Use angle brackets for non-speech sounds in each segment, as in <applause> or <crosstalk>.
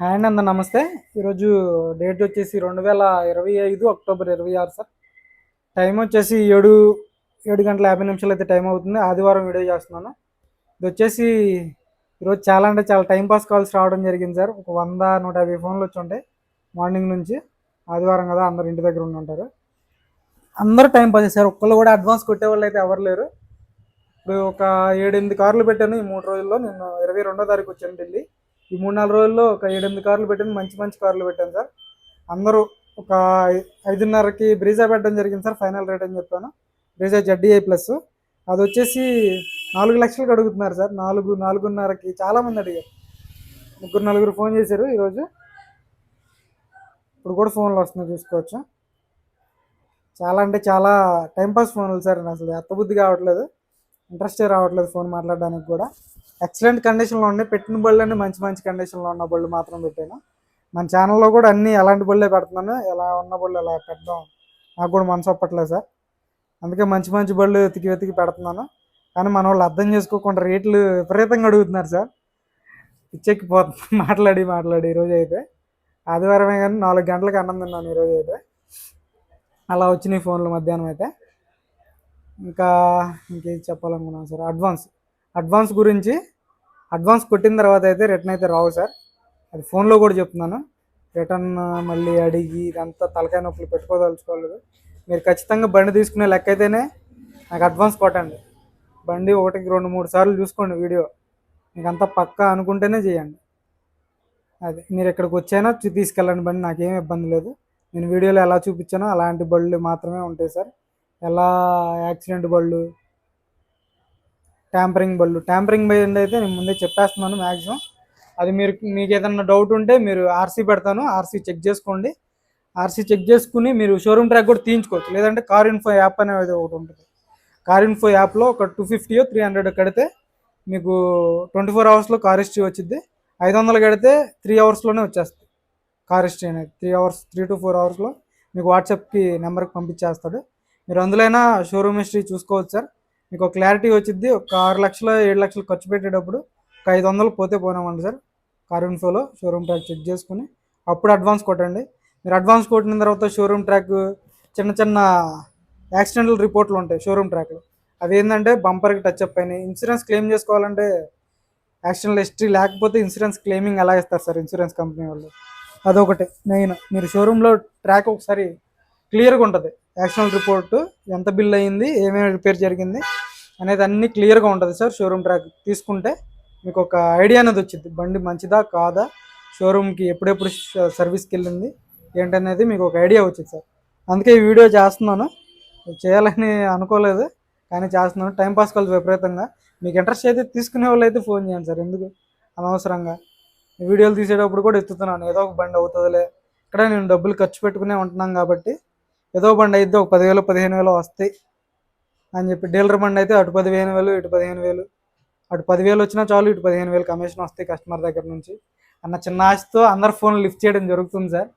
Hi అండి అందరు నమస్తే. ఈరోజు డేట్ వచ్చేసి రెండు వేల ఇరవై ఐదు అక్టోబర్ ఇరవై ఆరు సార్. టైం వచ్చేసి ఏడు ఏడు గంటల యాభై నిమిషాలు అయితే టైం అవుతుంది. ఆదివారం వీడియో చేస్తున్నాను. ఇది వచ్చేసి ఈరోజు చాలా అంటే చాలా టైం పాస్ కాల్స్ రావడం జరిగింది సార్. ఒక వంద నూట యాభై ఫోన్లు వచ్చి ఉంటాయి మార్నింగ్ నుంచి ఆదివారం కదా అందరు ఇంటి దగ్గర ఉండి ఉంటారు. అందరూ టైం పాస్ చేశారు. ఒక్కళ్ళు కూడా అడ్వాన్స్ కొట్టే వాళ్ళు అయితే ఎవరు లేరు. ఇప్పుడు ఒక ఏడెనిమిది కార్లు పెట్టాను ఈ మూడు రోజుల్లో. నేను ఇరవై రెండో తారీఖు వచ్చాను ఢిల్లీ. ఈ మూడు నాలుగు రోజుల్లో ఒక ఏడెనిమిది కార్లు పెట్టాను మంచి మంచి కార్లు పెట్టాను సార్. అందరూ ఒక ఐదున్నరకి బ్రీజా పెట్టడం జరిగింది సార్ ఫైనల్ రేట్ అని చెప్పాను. Brezza ZDI plus. అది వచ్చేసి నాలుగు లక్షలకు అడుగుతున్నారు సార్. నాలుగు నాలుగున్నరకి చాలామంది అడిగారు. ముగ్గురు నలుగురు ఫోన్ చేశారు ఈరోజు. ఇప్పుడు కూడా ఫోన్లు వస్తున్నాయి చూసుకోవచ్చు. చాలా అంటే చాలా టైంపాస్ ఫోన్లు సార్. అసలు ఎత్తబుద్ధి కావట్లేదు. ఇంట్రెస్టే రావట్లేదు ఫోన్ మాట్లాడడానికి కూడా. ఎక్సలెంట్ కండిషన్లో ఉన్నాయి. పెట్టిన బళ్ళు మంచి మంచి కండిషన్లో ఉన్న బళ్ళు మాత్రం పెట్టాను. మన ఛానల్లో కూడా అన్నీ ఎలాంటి బళ్ళే పెడుతున్నాను. ఎలా ఉన్న బళ్ళు ఎలా పెడదాం నాకు కూడా మనసు ఒప్పట్లేదు సార్. అందుకే మంచి మంచి బళ్ళు వెతికి వెతికి పెడుతున్నాను. కానీ మన వాళ్ళు అర్థం చేసుకోకుండా రేట్లు విపరీతంగా అడుగుతున్నారు సార్. పిచ్చెక్కిపోతుంది <laughs> మాట్లాడి మాట్లాడి ఈరోజు అయితే. ఆదివారమే కానీ నాలుగు గంటలకు అన్నం తిన్నాను ఈరోజు అయితే. అలా వచ్చినాయి ఫోన్లు మధ్యాహ్నం అయితే. ఇంకా ఇంకేం చెప్పాలనుకున్నాను సార్? అడ్వాన్స్. అడ్వాన్స్ గురించి అడ్వాన్స్ కొట్టిన తర్వాత అయితే రిటర్న్ అయితే రావు సార్. అది ఫోన్లో కూడా చెప్తున్నాను. రిటర్న్ మళ్ళీ అడిగి ఇదంతా తలకాయ నొప్పులు పెట్టుకోదలుచుకోలేదు మీరు ఖచ్చితంగా బండి తీసుకునే లెక్క అయితేనే నాకు అడ్వాన్స్ కొట్టండి. బండి ఒకటికి రెండు మూడు సార్లు చూసుకోండి వీడియో. మీకు అంతా పక్కా అనుకుంటేనే చేయండి. అది మీరు ఇక్కడికి వచ్చైనా చూ- తీసుకెళ్ళండి బండి నాకేం ఇబ్బంది లేదు. నేను వీడియోలో ఎలా చూపించానో అలాంటి బళ్ళు మాత్రమే ఉంటాయి సార్. ఎలా యాక్సిడెంట్ బళ్ళు ట్యాంపరింగ్ బళ్ళు. ట్యాంపరింగ్ బండి అయితే నేను ముందే చెప్పేస్తున్నాను మ్యాక్సిమం అది మీరు మీకు ఏదన్నా డౌట్ ఉంటే మీరు ఆర్సీ పెడతాను. ఆర్సీ చెక్ చేసుకోండి. ఆర్సీ చెక్ చేసుకుని మీరు షోరూమ్ ట్రాక్ కూడా తీయించుకోవచ్చు. లేదంటే కార్ ఇన్ఫో యాప్ అనేది ఒకటి ఉంటుంది. కార్ ఇన్ఫో యాప్లో ఒక టూ ఫిఫ్టీయో త్రీ హండ్రెడ్ కడితే మీకు ట్వంటీ ఫోర్ అవర్స్లో కార్ హిస్టరీ వచ్చింది ఐదు వందలు కడితే త్రీ అవర్స్లోనే వచ్చేస్తుంది కార్ హిస్టరీ అనేది. Three hours three to four అవర్స్లో మీకు వాట్సాప్కి నెంబర్కి పంపించేస్తాడు. మీరు అందులోనైనా షోరూమ్ హిస్టరీ చూసుకోవచ్చు సార్ మీకు ఒక క్లారిటీ వచ్చింది ఒక ఆరు లక్షల ఏడు లక్షలు ఖర్చు పెట్టేటప్పుడు ఒక ఐదు వందలు పోతే పోనామండి సార్. కార్ ఇన్ఫోలో షోరూమ్ ట్రాక్ చెక్ చేసుకుని అప్పుడు అడ్వాన్స్ కొట్టండి. మీరు అడ్వాన్స్ కొట్టిన తర్వాత షోరూమ్ ట్రాక్ చిన్న చిన్న యాక్సిడెంటల్ రిపోర్ట్లు ఉంటాయి షోరూమ్ ట్రాక్లో అవి ఏంటంటే బంపర్కి టచ్ అప్ అయినాయి. ఇన్సూరెన్స్ క్లెయిమ్ చేసుకోవాలంటే యాక్సిడెంటల్ హిస్టరీ లేకపోతే ఇన్సూరెన్స్ క్లెయిమింగ్ ఎలా ఇస్తారు సార్ ఇన్సూరెన్స్ కంపెనీ వాళ్ళు? అదొకటి మెయిన్ మీరు షోరూంలో ట్రాక్ ఒకసారి క్లియర్గా ఉంటుంది. యాక్సిడెంట్ రిపోర్ట్ ఎంత బిల్ అయ్యింది ఏమేమి రిపేర్ జరిగింది అనేది అన్ని క్లియర్గా ఉంటుంది సార్ షోరూమ్ ట్రాక్ తీసుకుంటే మీకు ఒక ఐడియా అనేది వచ్చింది బండి మంచిదా కాదా? షోరూమ్కి ఎప్పుడెప్పుడు సర్వీస్కి వెళ్ళింది ఏంటనేది మీకు ఒక ఐడియా వచ్చింది సార్. అందుకే ఈ వీడియో చేస్తున్నాను. చేయాలని అనుకోలేదు కానీ చేస్తున్నాను. టైం పాస్ కాల్ విపరీతంగా. మీకు ఇంట్రెస్ట్ అయితే తీసుకునే వాళ్ళు అయితే ఫోన్ చేయండి సార్ ఎందుకు? అనవసరంగా. వీడియోలు తీసేటప్పుడు కూడా ఎత్తుతున్నాను. ఏదో ఒక బండి అవుతుందిలే. ఇక్కడ నేను డబ్బులు ఖర్చు పెట్టుకునే ఉంటున్నాను కాబట్టి ఏదో బండి అయితే ఒక పదివేలు పదిహేను వేలు వస్తాయి. అని చెప్పి డీలర్ బండి అయితే అటు పదిహేను వేలు ఇటు పదిహేను వేలు అటు పదివేలు వచ్చినా చాలు ఇటు పదిహేను వేలు కమిషన్ వస్తాయి కస్టమర్ దగ్గర నుంచి. అన్న చిన్న ఆశతో అందరు ఫోన్ లిఫ్ట్ చేయడం జరుగుతుంది సార్.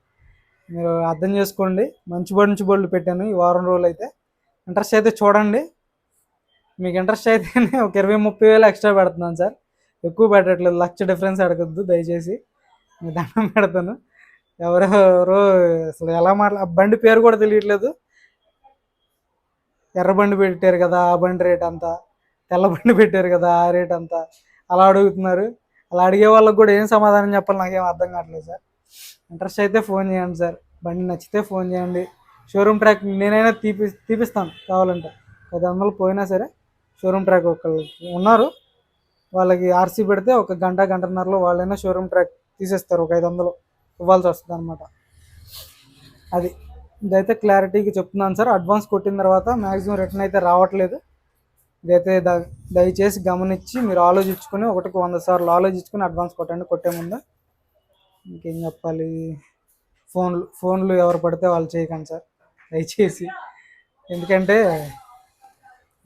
మీరు అర్థం చేసుకోండి. మంచి మంచి బళ్ళు పెట్టాను ఈ వారం రోజులు అయితే. ఇంట్రెస్ట్ అయితే చూడండి. మీకు ఇంట్రెస్ట్ అయితేనే <laughs> ఒక ఇరవై ముప్పై వేలు ఎక్స్ట్రా పెడుతున్నాను సార్. ఎక్కువ పెట్టట్లేదు. లక్ష డిఫరెన్స్ అడగద్దు దయచేసి. మీ దండం పెడతాను. ఎవరెవరో అసలు ఎలా మాట్లా ఆ బండి పేరు కూడా తెలియట్లేదు. ఎర్ర బండి పెట్టారు కదా ఆ బండి రేట్ అంతా తెల్ల బండి పెట్టారు కదా ఆ రేట్ అంతా అలా అడుగుతున్నారు. అలా అడిగే వాళ్ళకి కూడా ఏం సమాధానం చెప్పాలి నాకేం అర్థం కావట్లేదు సార్. ఇంట్రెస్ట్ అయితే ఫోన్ చేయండి సార్. బండి నచ్చితే ఫోన్ చేయండి. షోరూమ్ ట్రాక్ నేనైనా తీపి తీపిస్తాను కావాలంటే. పది వందలు పోయినా సరే షోరూమ్ ట్రాక్ ఒకళ్ళు ఉన్నారు. వాళ్ళకి ఆర్సీ పెడితే ఒక గంట గంటన్నరలో వాళ్ళైనా షోరూమ్ ట్రాక్ తీసేస్తారు. ఒక ఐదు వందలు ఇవ్వాల్సి వస్తుంది అనమాట అది. ఇదైతే క్లారిటీకి చెప్తున్నాను సార్. అడ్వాన్స్ కొట్టిన తర్వాత మ్యాక్సిమం రిటర్న్ అయితే రావట్లేదు. ఇదైతే ద- దయచేసి గమనించి మీరు ఆలోచించుకొని ఒకటికి వంద సార్లు ఆలోచించుకొని అడ్వాన్స్ కొట్టండి కొట్టే ముందు. ఇంకేం చెప్పాలి? ఫోన్లు ఫోన్లు ఎవరు పడితే వాళ్ళు చేయకండి సార్. దయచేసి. ఎందుకంటే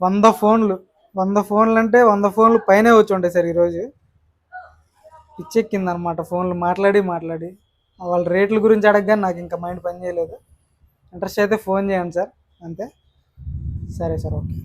వంద ఫోన్లు వంద ఫోన్లు అంటే వంద ఫోన్లు పైనే వచ్చి ఉంటాయి సార్ ఈరోజు. ఇచ్చెక్కింది అనమాట ఫోన్లు. మాట్లాడి మాట్లాడి. వాళ్ళ రేట్ల గురించి అడగగానే నాకు ఇంకా మైండ్ పని చేయలేదు. ఇంట్రెస్ట్ అయితే ఫోన్ చేయండి సార్. అంతే? సరే సార్ ఓకే.